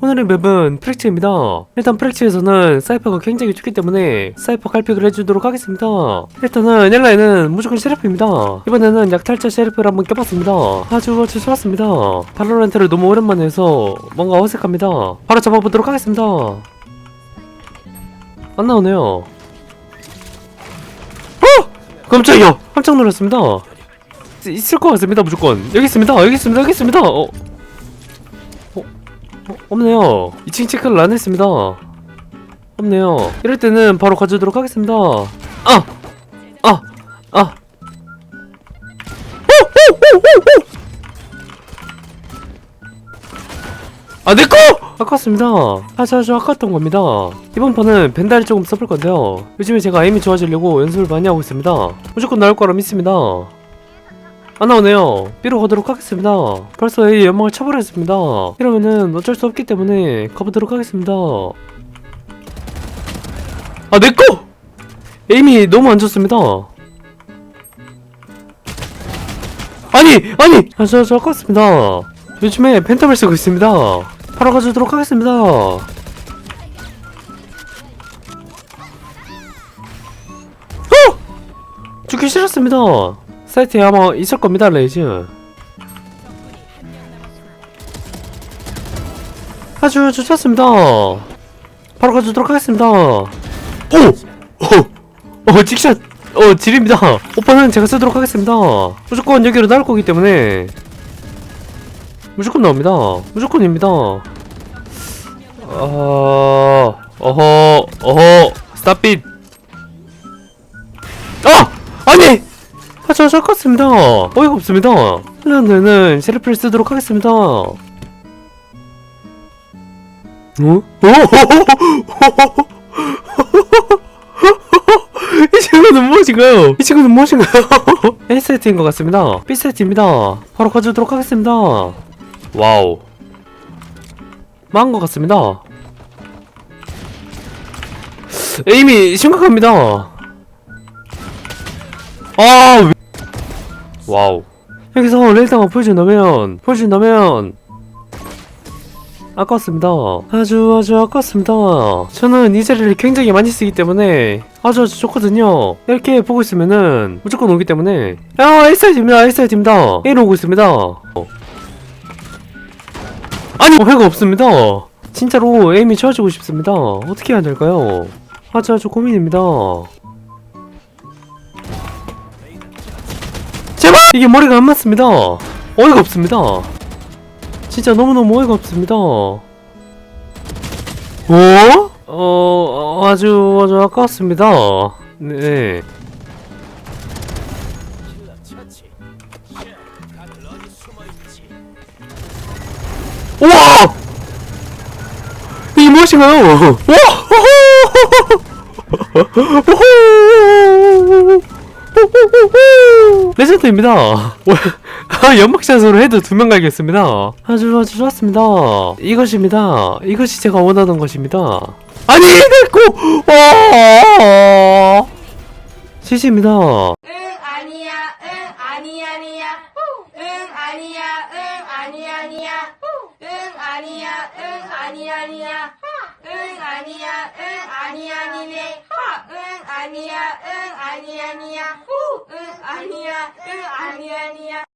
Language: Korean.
오늘의 맵은 프렉치입니다. 일단 프렉치에서는 사이퍼가 굉장히 좋기 때문에 사이퍼 칼픽을 해주도록 하겠습니다. 일단은 엘라에는 무조건 셰리프입니다. 이번에는 약탈자 셰리프를 한번 껴봤습니다. 아주 아주 좋았습니다. 바로란트를 너무 오랜만에 해서 뭔가 어색합니다. 바로 잡아보도록 하겠습니다. 안 나오네요. 어! 깜짝이야! 깜짝 놀랐습니다. 있- 있을 것 같습니다, 무조건. 여기 있습니다, 여기 있습니다, 여기 있습니다. 어, 어, 어, 없네요. 2층 체크를 안 했습니다. 없네요. 이럴 때는 바로 가져도록 하겠습니다. 아! 아! 아! 아, 내꺼! 아깝습니다. 아주 아주 아깝던 겁니다. 이번 판은 벤달을 조금 써볼 건데요. 요즘에 제가 에임이 좋아지려고 연습을 많이 하고 있습니다. 무조건 나올 거라 믿습니다. 안 나오네요. B로 가도록 하겠습니다. 벌써 A 연막을 쳐버렸습니다. 이러면은 어쩔 수 없기 때문에 가보도록 하겠습니다. 아, 내꺼! 에임이 너무 안 좋습니다. 아니! 아니! 아주 아주 아깝습니다. 요즘에 팬텀을 쓰고 있습니다. 바로 가주도록 하겠습니다. 어! 죽기 싫었습니다. 사이트에 아마 있을 겁니다, 레이즈. 아주 좋습니다. 바로 가주도록 하겠습니다. 오! 오! 어, 직샷! 어, 질입니다. 오빠는 제가 쓰도록 하겠습니다. 무조건 여기로 나올 거기 때문에 무조건 나옵니다. 무조건입니다. 어... 어허... 어허... 스탑빗! 아! 아니! 아, 저, 저 껐습니다. 어이가 없습니다. 런드는 셰리프를 쓰도록 하겠습니다. 어? 어? 이 친구는 무엇인가요? 이 친구는 무엇인가요? A세트인 것 같습니다. B세트입니다. 바로 가져오도록 하겠습니다. 와우. 망한 것 같습니다. 에임이 심각합니다. 아, 왜- 와우. 여기서 레이더가 보여준다면, 보여준다면, 아깝습니다. 아주 아주 아깝습니다. 저는 이 자리를 굉장히 많이 쓰기 때문에 아주 아주 좋거든요. 이렇게 보고 있으면은 무조건 오기 때문에 아, S사이트입니다. S사이트입니다. A로 오고 있습니다. 어. 아니, 회가 없습니다. 진짜로 에임이 좋아지고 싶습니다. 어떻게 해야 될까요? 아주 아주 고민입니다. 이게 머리가 안 맞습니다. 어이가 없습니다. 진짜 너무너무 어이가 없습니다. 어? 어, 아주, 아주 아깝습니다. 네. 우와! 이게 무엇인가요? 와! 레전드입니다. 아, 연막샷으로 해도 두 명 갈겠습니다. 아주 아주 좋았습니다. 이것입니다. 이것이 제가 원하는 것입니다. 아니, 내고 와! 시시입니다. 응 아니야 응 아니 아니야 응 아니야 응 아니 아니야 응 아니야 응 아니 아니야 응 아니야 응 아니 아니네 응 아니야 응 아니 아니야